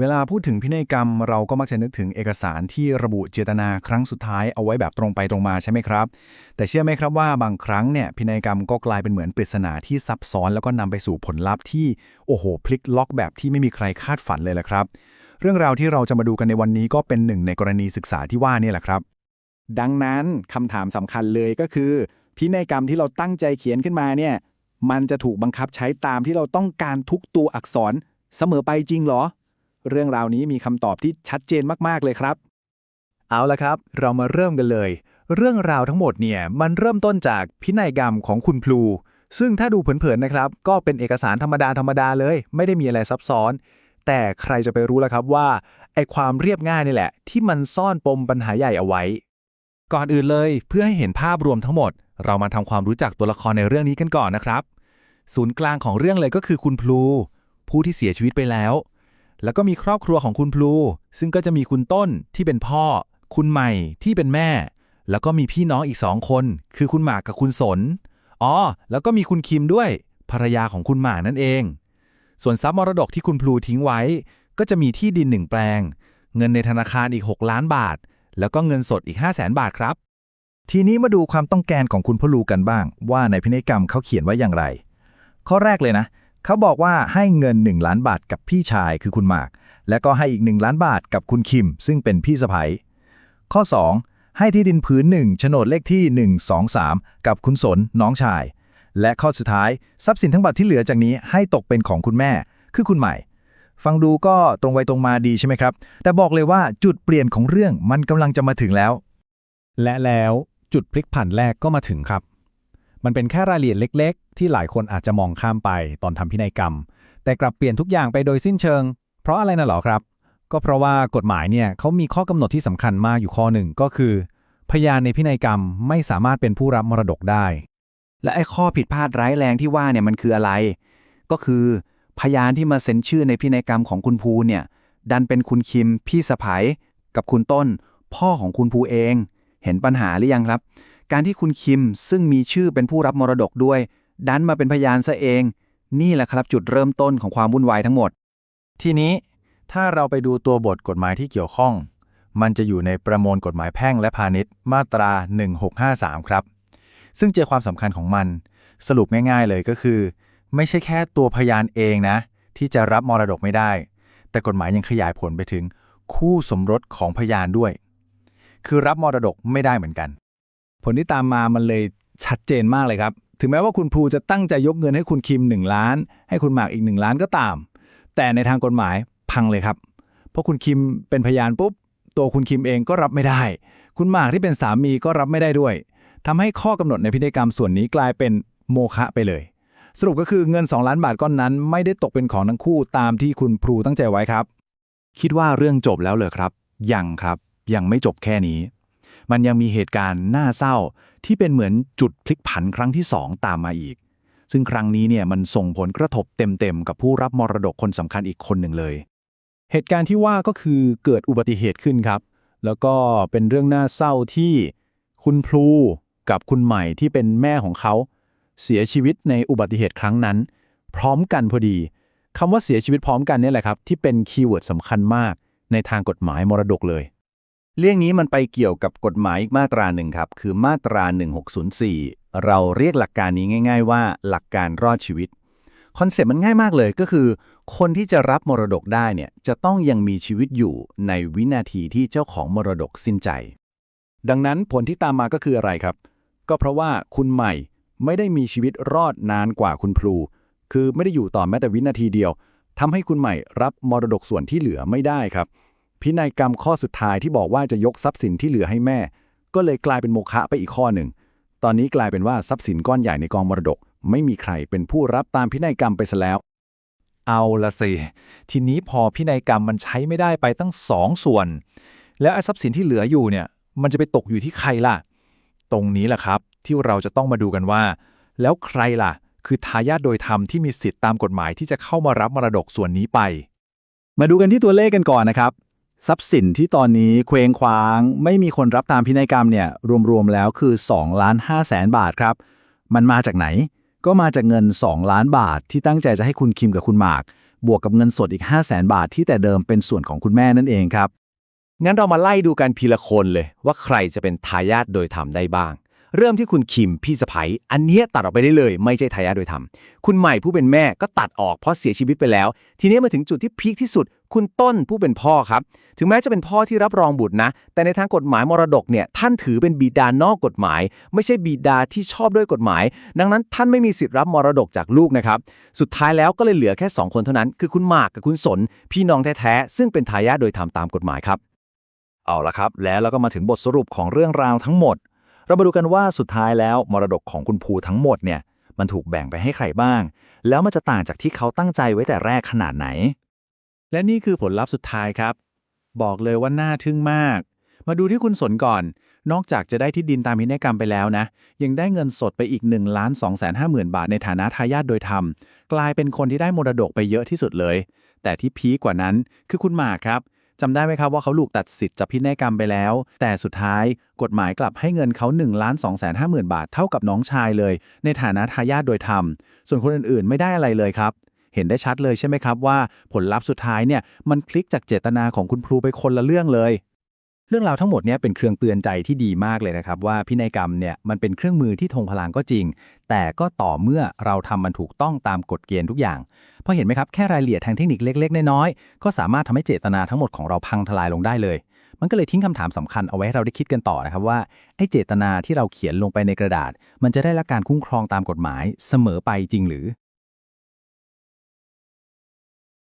เวลาพูดถึงพินัยกรรมเราก็มักจะนึกถึงเอกสารที่ระบุเจตนาครั้งสุดท้ายเอาไว้แบบตรงไปตรงมาใช่ไหมครับ แต่เชื่อไหมครับว่าบางครั้งเนี่ยพินัยกรรมก็กลายเป็นเหมือนปริศนาที่ซับซ้อนแล้วก็นำไปสู่ผลลัพธ์ที่โอ้โหพลิกล็อกแบบที่ไม่มีใครคาดฝันเลยแหละครับ เรื่องราวที่เราจะมาดูกันในวันนี้ก็เป็นหนึ่งในกรณีศึกษาที่ว่านี่แหละครับ ดังนั้นคำถามสำคัญเลยก็คือ พินัยกรรมที่เราตั้งใจเขียนขึ้นมาเนี่ยมันจะถูกบังคับใช้ตามที่เราต้องการทุกตัวอักษรเสมอไปจริงหรอ เรื่องราวนี้มีคำตอบที่ชัดเจนมาก ๆ เลยครับ เอาละครับ เรามาเริ่มกันเลย เรื่องราวทั้งหมดเนี่ยมันเริ่มต้นจากพินัยกรรมของคุณพลู ซึ่งถ้าดูเผินๆนะครับ ก็เป็นเอกสารธรรมดาธรรมดาเลย ไม่ได้มีอะไรซับซ้อน แต่ใครจะไปรู้ล่ะครับว่าไอความเรียบง่ายนี่แหละ ที่มันซ่อนปมปัญหาใหญ่เอาไว้ ก่อนอื่นเลยเพื่อให้เห็นภาพรวมทั้งหมด เรามาทำความรู้จักตัวละครในเรื่องนี้กันก่อนนะครับ ศูนย์กลางของเรื่องเลยก็คือคุณพลูผู้ที่เสียชีวิตไปแล้ว แล้วก็มีครอบครัวของคุณพลู ซึ่งก็จะมีคุณต้นที่เป็นพ่อ คุณใหม่ที่เป็นแม่ แล้วก็มีพี่น้องอีกสองคน คือคุณหมากกับคุณสน อ๋อ แล้วก็มีคุณคิมด้วย ภรรยาของคุณหมากนั่นเอง ส่วนทรัพย์มรดกที่คุณพลูทิ้งไว้ ก็จะมีที่ดินหนึ่งแปลง เงินในธนาคารอีก 6 ล้านบาท แล้วก็เงินสดอีก 5 0 0แสนบาทครับ ทีนี้มาดูความต้องการของคุณพลูกันบ้าง ว่าในพินัยกรรมเขาเขียนไว้อย่างไร ข้อแรกเลยนะเขาบอกว่าให้เงิน 1 ล้านบาทกับพี่ชายคือคุณหมาก และก็ให้อีก 1 ล้านบาทกับคุณคิม ซึ่งเป็นพี่สะใภ้ข้อ 2 ให้ที่ดินผืนหนึ่งโฉนดเลขที่ 1 2 3 กับคุณสนน้องชาย และข้อสุดท้ายทรัพย์สินทั้งหมดที่เหลือจากนี้ให้ตกเป็นของคุณแม่ คือคุณใหม่ ฟังดูก็ตรงไปตรงมาดีใช่ไหมครับ แต่บอกเลยว่าจุดเปลี่ยนของเรื่องมันกำลังจะมาถึงแล้ว และแล้วจุดพลิกผันแรกก็มาถึงครับ มันเป็นแค่รายละเอียดเล็ก ๆ ที่หลายคนอาจจะมองข้ามไปตอนทำพินัยกรรม แต่กลับเปลี่ยนทุกอย่างไปโดยสิ้นเชิง เพราะอะไรนะหรอครับ ก็เพราะว่ากฎหมายเนี่ยเขามีข้อกำหนดที่สำคัญมากอยู่ข้อหนึ่งก็คือ พยานในพินัยกรรมไม่สามารถเป็นผู้รับมรดกได้ และไอ้ข้อผิดพลาดร้ายแรงที่ว่าเนี่ยมันคืออะไร ก็คือพยานที่มาเซ็นชื่อในพินัยกรรมของคุณภูเนี่ย ดันเป็นคุณคิมพี่สะพ้ยกับคุณต้น พ่อของคุณภูเอง เห็นปัญหาหรือยังครับ การที่คุณคิมซึ่งมีชื่อเป็นผู้รับมรดกด้วย ดันมาเป็นพยานซะเอง นี่แหละครับจุดเริ่มต้นของความวุ่นวายทั้งหมด ทีนี้ถ้าเราไปดูตัวบทกฎหมายที่เกี่ยวข้อง มันจะอยู่ในประมวลกฎหมายแพ่งและพาณิชย์มาตรา 1653 ครับ ซึ่งเจอความสำคัญของมัน สรุปง่าย ๆเลยก็คือ ไม่ใช่แค่ตัวพยานเองนะ ที่จะรับมรดกไม่ได้ แต่กฎหมายยังขยายผลไปถึงคู่สมรสของพยานด้วย คือรับมรดกไม่ได้เหมือนกัน ผลที่ตามมามันเลยชัดเจนมากเลยครับ ถึงแม้ว่าคุณพลูจะตั้งใจยกเงินให้คุณคิม 1 ล้าน ให้คุณหมากอีก 1 ล้านก็ตาม แต่ในทางกฎหมายพังเลยครับ เพราะคุณคิมเป็นพยานปุ๊บ ตัวคุณคิมเองก็รับไม่ได้ คุณหมากที่เป็นสามีก็รับไม่ได้ด้วยทำให้ข้อกำหนดในพินัยกรรมส่วนนี้กลายเป็นโมฆะไปเลย สรุปก็คือเงิน 2 ล้านบาทก้อนนั้น ไม่ได้ตกเป็นของทั้งคู่ตามที่คุณพลูตั้งใจไว้ครับ คิดว่าเรื่องจบแล้วเหรอครับ ยังครับ ยังไม่จบแค่นี้ มันยังมีเหตุการณ์น่าเศร้าที่เป็นเหมือนจุดพลิกผันครั้งที่2ตามมาอีก ซึ่งครั้งนี้เนี่ยมันส่งผลกระทบเต็มๆ กับผู้รับมรดกคนสำคัญอีกคนหนึ่งเลย เหตุการณ์ที่ว่าก็คือเกิดอุบัติเหตุขึ้นครับ แล้วก็เป็นเรื่องน่าเศร้าที่คุณพลูกับคุณใหม่ที่เป็นแม่ของเขาเสียชีวิตในอุบัติเหตุครั้งนั้น พร้อมกันพอดีคำว่าเสียชีวิตพร้อมกันนี่แหละครับ ที่เป็นคีย์เวิร์ดสำคัญมากในทางกฎหมายมรดกเลย เรื่องนี้มันไปเกี่ยวกับกฎหมายอีกมาตราหนึ่งครับ คือมาตรา 1604 เราเรียกหลักการนี้ง่าย ๆ ว่าหลักการรอดชีวิตคอนเซ็ปต์มันง่ายมากเลยก็คือ คนที่จะรับมรดกได้เนี่ยจะต้องยังมีชีวิตอยู่ในวินาทีที่เจ้าของมรดกสิ้นใจ ดังนั้นผลที่ตามมาก็คืออะไรครับ ก็เพราะว่าคุณใหม่ไม่ได้มีชีวิตรอดนานกว่าคุณพลู คือไม่ได้อยู่ต่อแม้แต่วินาทีเดียวทำให้คุณใหม่รับมรดกส่วนที่เหลือไม่ได้ครับ พินัยกรรมข้อสุดท้ายที่บอกว่าจะยกทรัพย์สินที่เหลือให้แม่ ก็เลยกลายเป็นโมฆะไปอีกข้อหนึ่ง ตอนนี้กลายเป็นว่าทรัพย์สินก้อนใหญ่ในกองมรดก ไม่มีใครเป็นผู้รับตามพินัยกรรมไปซะแล้ว เอาละสิ ทีนี้พอพินัยกรรมมันใช้ไม่ได้ไปตั้งสองส่วน แล้วไอ้ทรัพย์สินที่เหลืออยู่เนี่ย มันจะไปตกอยู่ที่ใครล่ะ ตรงนี้แหละครับ ที่เราจะต้องมาดูกันว่า แล้วใครล่ะ คือทายาทโดยธรรมที่มีสิทธิ์ตามกฎหมายที่จะเข้ามารับมรดกส่วนนี้ไป มาดูกันที่ตัวเลขกันก่อนนะครับ ทรัพย์สินที่ตอนนี้เคว้งคว้าง ไม่มีคนรับตามพินัยกรรมเนี่ยรวมๆแล้วคือ2ล้าน5แสนบาทครับ มันมาจากไหน ก็มาจากเงิน 2 ล้านบาทที่ตั้งใจจะให้คุณคิมกับคุณหมาก บวกกับเงินสดอีก 5 0 0แสนบาทที่แต่เดิมเป็นส่วนของคุณแม่นั่นเองครับ งั้นเรามาไล่ดูกันพีละคนเลยว่าใครจะเป็นทายาทโดยธรรมได้บ้าง เริ่มที่คุณคิมพี่สะใภ้อันเนี้ยตัดออกไปได้เลย ไม่ใช่ทายาทโดยธรรมคุณใหม่ผู้เป็นแม่ก็ตัดออกเพราะเสียชีวิตไปแล้ว ทีนี้มาถึงจุดที่พีคที่สุด คุณต้นผู้เป็นพ่อครับ ถึงแม้จะเป็นพ่อที่รับรองบุตรนะ แต่ในทางกฎหมายมรดกเนี่ยท่านถือเป็นบิดานอกกฎหมาย ไม่ใช่บิดาที่ชอบด้วยกฎหมาย ดังนั้นท่านไม่มีสิทธิ์รับมรดกจากลูกนะครับสุดท้ายแล้วก็เลยเหลือแค่สองคนเท่านั้น คือคุณหมากกับคุณสน พี่น้องแท้ๆซึ่งเป็นทายาทโดยธรรมตามกฎหมายครับเอาละครับ แล้วเราก็มาถึงบทสรุปของเรื่องราวทั้งหมด เรามาดูกันว่าสุดท้ายแล้วมรดกของคุณภูทั้งหมดเนี่ยมันถูกแบ่งไปให้ใครบ้าง แล้วมันจะต่างจากที่เขาตั้งใจไว้แต่แรกขนาดไหน และนี่คือผลลัพธ์สุดท้ายครับ บอกเลยว่าน่าทึ่งมาก มาดูที่คุณสนก่อน นอกจากจะได้ที่ดินตามพินัยกรรมไปแล้วนะ ยังได้เงินสดไปอีก1ล้าน2 5 0 0 0 0 บาทในฐานะทายาทโดยธรรม กลายเป็นคนที่ได้มรดกไปเยอะที่สุดเลย แต่ที่พีกว่านั้นคือคุณหมากครับ จำได้ไหมครับว่าเขาลูกตัดสิทธิ์จากพินัยกรรมไปแล้ว แต่สุดท้ายกฎหมายกลับให้เงินเขา1ล้าน2 5 0 0 0 0บาทเท่ากับน้องชายเลย ในฐานะทายาทโดยธรรม ส่วนคนอื่นๆ ไม่ได้อะไรเลยครับ เห็นได้ชัดเลยใช่ไหมครับว่าผลลัพธ์สุดท้ายเนี่ยมันพลิกจากเจตนาของคุณครูไปคนละเรื่องเลย เรื่องราวทั้งหมดเนี้เป็นเครื่องเตือนใจที่ดีมากเลยนะครับ ว่าพินัยกรรมเนี่ยมันเป็นเครื่องมือที่ทงพลังก็จริง แต่ก็ต่อเมื่อเราทำมันถูกต้องตามกฎเกณฑ์ทุกอย่างพราะเห็นไหมครับแค่รายละเอียดทางเทคนิคเล็ก ๆ น้อยๆก็สามารถทำให้เจตนาทั้งหมดของเราพังทลายลงได้เลย มันก็เลยทิ้งคำถามสำคัญเอาไว้ให้เราได้คิดกันต่อนะครับว่าไอ้เจตนาที่เราเขียนลงไปในกระดาษ มันจะได้รับการคุ้มครองตามกฎหมายเสมอไปจริงหรือ